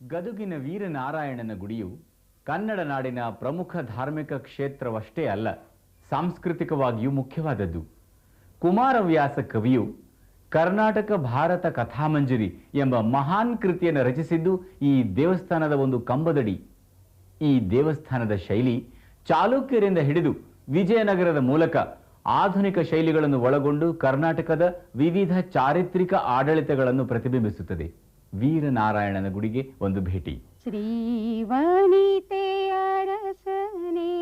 ಗದುಗಿನ ವೀರನಾರಾಯಣನ ಗುಡಿಯು ಕನ್ನಡ ನಾಡಿನ ಪ್ರಮುಖ ಧಾರ್ಮಿಕ ಕ್ಷೇತ್ರವಷ್ಟೇ ಅಲ್ಲ, ಸಾಂಸ್ಕೃತಿಕವಾಗಿಯೂ ಮುಖ್ಯವಾದದ್ದು. ಕುಮಾರವ್ಯಾಸ ಕವಿಯು ಕರ್ನಾಟಕ ಭಾರತ ಕಥಾಮಂಜರಿ ಎಂಬ ಮಹಾನ್ ಕೃತಿಯನ್ನು ರಚಿಸಿದ್ದು ಈ ದೇವಸ್ಥಾನದ ಒಂದು ಕಂಬದಡಿ. ಈ ದೇವಸ್ಥಾನದ ಶೈಲಿ ಚಾಲುಕ್ಯರಿಂದ ಹಿಡಿದು ವಿಜಯನಗರದ ಮೂಲಕ ಆಧುನಿಕ ಶೈಲಿಗಳನ್ನು ಒಳಗೊಂಡು ಕರ್ನಾಟಕದ ವಿವಿಧ ಚಾರಿತ್ರಿಕ ಆಡಳಿತಗಳನ್ನು ಪ್ರತಿಬಿಂಬಿಸುತ್ತದೆ. ವೀರನಾರಾಯಣನ ಗುಡಿಗೆ ಒಂದು ಭೇಟಿ ಶ್ರೀವನಿತೆ ಅರಸನೇ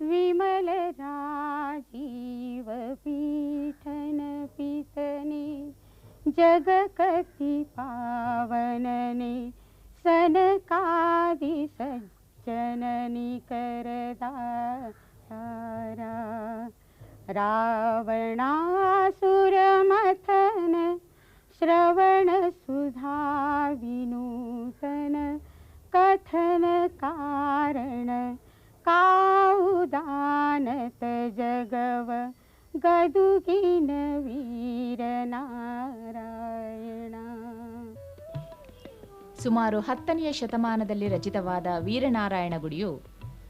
ವಿಮಲ ರಾಜೀವ ಪೀಠನ ಪಿತನೆ ಜಗಕತಿ ಪಾವನನೆ ಸನಕಾದಿ ಸಜ್ಜನನಿ ಕರದ ರಾವಣಾಸುರ ಮಥನ सुधा विनूतन कथन कारण काउदानत जगव गदुगिन वीरनारायण ಸುಮಾರು ಹತ್ತನೆಯ ಶತಮಾನದಲ್ಲಿ ರಚಿತವಾದ ವೀರನಾರಾಯಣ ಗುಡಿಯು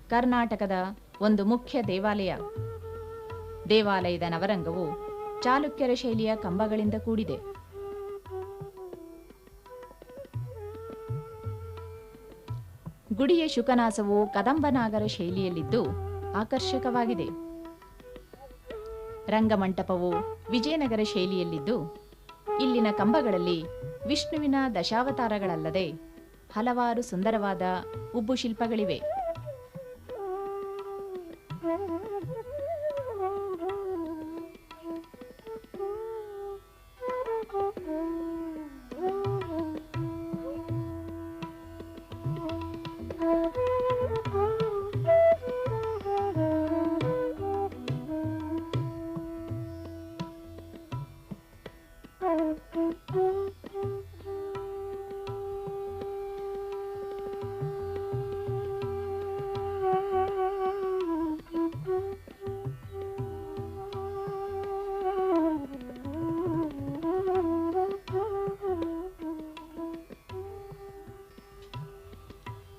ಕರ್ನಾಟಕದ ಒಂದು ಮುಖ್ಯ ದೇವಾಲಯ ದೇವಾಲಯದ ನವರಂಗವು ಚಾಲುಕ್ಯರ ಶೈಲಿಯ ಕಂಬಗಳಿಂದ ಕೂಡಿದೆ ಗುಡಿಯ ಶುಕನಾಸವು ಕದಂಬನಾಗರ ಶೈಲಿಯಲ್ಲಿದ್ದು ಆಕರ್ಷಕವಾಗಿದೆ. ರಂಗಮಂಟಪವು ವಿಜಯನಗರ ಶೈಲಿಯಲ್ಲಿದ್ದು, ಇಲ್ಲಿನ ಕಂಬಗಳಲ್ಲಿ ವಿಷ್ಣುವಿನ ದಶಾವತಾರಗಳಲ್ಲದೆ ಹಲವಾರು ಸುಂದರವಾದ ಉಬ್ಬು ಶಿಲ್ಪಗಳಿವೆ.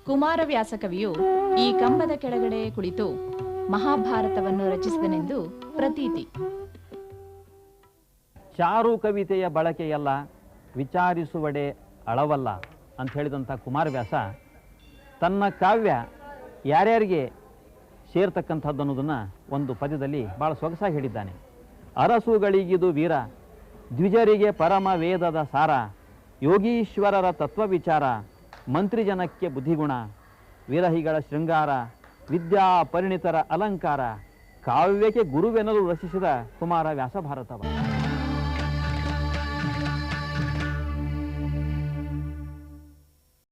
ಕುಮಾರವ್ಯಾಸ ಕವಿಯು ಈ ಕಂಬದ ಕೆಳಗಡೆ ಕುಳಿತು ಮಹಾಭಾರತವನ್ನು ರಚಿಸಿದನೆಂದು ಪ್ರತೀತಿ. ಚಾರು ಕವಿತೆಯ ಬಳಕೆಯಲ್ಲ ವಿಚಾರಿಸುವಡೆ ಅಳವಲ್ಲ ಅಂತ ಹೇಳಿದಂಥ ಕುಮಾರವ್ಯಾಸ ತನ್ನ ಕಾವ್ಯ ಯಾರ್ಯಾರಿಗೆ ಸೇರ್ತಕ್ಕಂಥದ್ದು ಅನ್ನೋದನ್ನು ಒಂದು ಪದ್ಯದಲ್ಲಿ ಭಾಳ ಸೊಗಸಾಗಿ ಹೇಳಿದ್ದಾನೆ. ಅರಸುಗಳಿಗಿದು ವೀರ, ದ್ವಿಜರಿಗೆ ಪರಮ ವೇದದ ಸಾರ, ಯೋಗೀಶ್ವರರ ತತ್ವ ವಿಚಾರ ಮಂತ್ರಿ ಜನಕ್ಕೆ ಬುದ್ಧಿಗುಣ ವಿರಹಿಗಳ ಶೃಂಗಾರ ವಿದ್ಯಾ ಪರಿಣಿತರ ಅಲಂಕಾರ ಕಾವ್ಯಕ್ಕೆ ಗುರುವೆನಲು ರಚಿಸಿದ ಕುಮಾರ ವ್ಯಾಸಭಾರತವ.